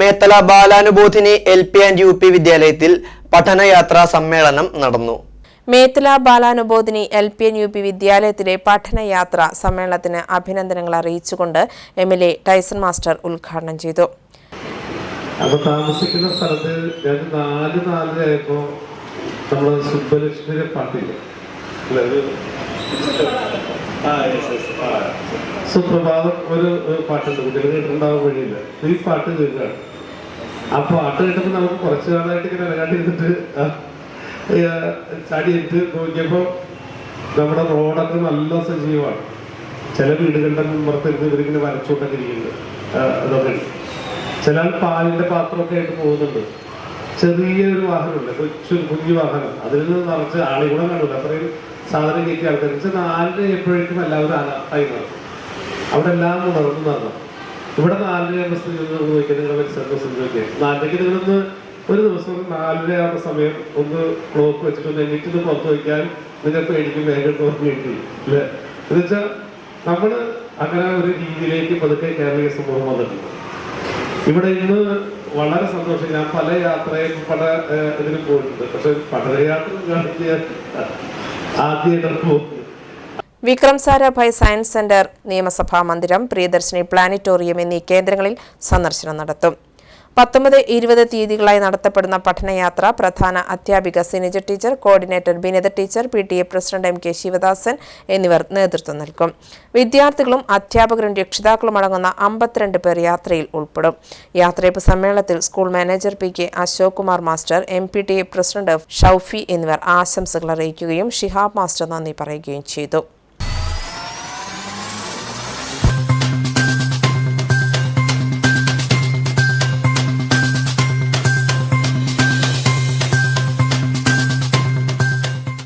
Methala Balanubodhini L P and U P വിദ്യാലയത്തിൽ പഠനയാത്രാ സമ്മേളനം നടന്നു. Methala Balanubodhini L P and U P വിദ്യാലയത്തിലെ പഠനയാത്ര സമ്മേളനത്തിന് അഭിനന്ദനങ്ങൾ അറിയിച്ചുകൊണ്ട് M L A Tyson master ഉദ്ഘാടനം ചെയ്തു. അപ്പൊ താമസിക്കുന്ന സ്ഥലത്ത് ഞാൻ നാല് നാലരയായപ്പോ നമ്മൾ സുബ്ബലക്ഷ്മിയുടെ പാട്ടില്ലേ സുപ്രഭാതം ഒരു പാട്ടുണ്ട്. കുട്ടികൾ കേട്ടിട്ടുണ്ടാവാൻ വഴിയില്ല. ഈ പാട്ട് കേൾക്കുകയാണ് ആ പാട്ട് കേട്ടപ്പോൾ നമുക്ക് കുറച്ച് നാളായിട്ട് ഇങ്ങനെ ഇറങ്ങാണ്ടിരുന്നിട്ട് ഇട്ട് നോക്കിയപ്പോ നമ്മുടെ റോഡൊക്കെ നല്ല സജീവമാണ്. ചില വീടുകളുടെ മുമ്പത്തിരുന്ന് ഇവരിങ്ങനെ വരച്ചുകൊണ്ടൊക്കെ ഇരിക്കുന്നുണ്ട് ആ, അതൊക്കെ. ചില ആൾ പാലിന്റെ പാത്രമൊക്കെ ആയിട്ട് പോകുന്നുണ്ട്. ചെറിയൊരു വാഹനമുണ്ട്. കൊച്ചു കുഞ്ഞു വാഹനം. അതിൽ നിന്ന് നിറച്ച് ആളെ കൂടെ കണ്ടില്ല അത്രയും സാധനം കയറ്റിയ ആൾക്കാർ നാലിന് എപ്പോഴേക്കും എല്ലാവരും അലർട്ടായി നടക്കും അവിടെ എല്ലാം ഉണർന്നു നടന്നു. ഇവിടെ നാലര സ്ഥിതി നിങ്ങൾ നോക്കിയാൽ നിങ്ങളുടെ സ്ഥിതി നോക്കിയാൽ നാലരയ്ക്ക് നിങ്ങളൊന്ന് ഒരു ദിവസം നാലര ആവുന്ന സമയം ഒന്ന് ക്ലോക്ക് വെച്ചിട്ട് ഒന്ന് പുറത്ത് വയ്ക്കാൻ നിങ്ങൾ പേടിക്കും വേഗം തോന്നി കിട്ടി അല്ലേ? എന്നുവെച്ചാൽ നമ്മൾ അങ്ങനെ ഒരു രീതിയിലേക്ക് പതുക്കെ കേരളീയ സമൂഹം വന്നിട്ടുണ്ട്. ഇവിടെ ഇന്ന് വളരെ സന്തോഷം. ഞാൻ പല യാത്രയും പല ഇതിലും പോയിട്ടുണ്ട്. പക്ഷെ പഠനയാത്ര ആദ്യമായിട്ടാണ് പോകുന്നത്. വിക്രം സാരാഭായ് സയൻസ് സെന്റർ നിയമസഭാ മന്ദിരം പ്രിയദർശിനി പ്ലാനറ്റോറിയം എന്നീ കേന്ദ്രങ്ങളിൽ സന്ദർശനം നടത്തും. പത്തൊമ്പത് ഇരുപത് തീയതികളായി നടത്തപ്പെടുന്ന പഠനയാത്ര പ്രധാന അധ്യാപിക Sinija teacher coordinator Binitha teacher P T A president M K Sivadasan എന്നിവർ നേതൃത്വം നൽകും. വിദ്യാർത്ഥികളും അധ്യാപകരും രക്ഷിതാക്കളും അടങ്ങുന്ന അമ്പത്തിരണ്ട് പേർ യാത്രയിൽ ഉൾപ്പെടും. യാത്രയപ്പ് സമ്മേളനത്തിൽ school manager P K Ashok Kumar master M P T A president Shoufi എന്നിവർ ആശംസകൾ അറിയിക്കുകയും ഷിഹാബ് മാസ്റ്റർ നന്ദി പറയുകയും ചെയ്തു.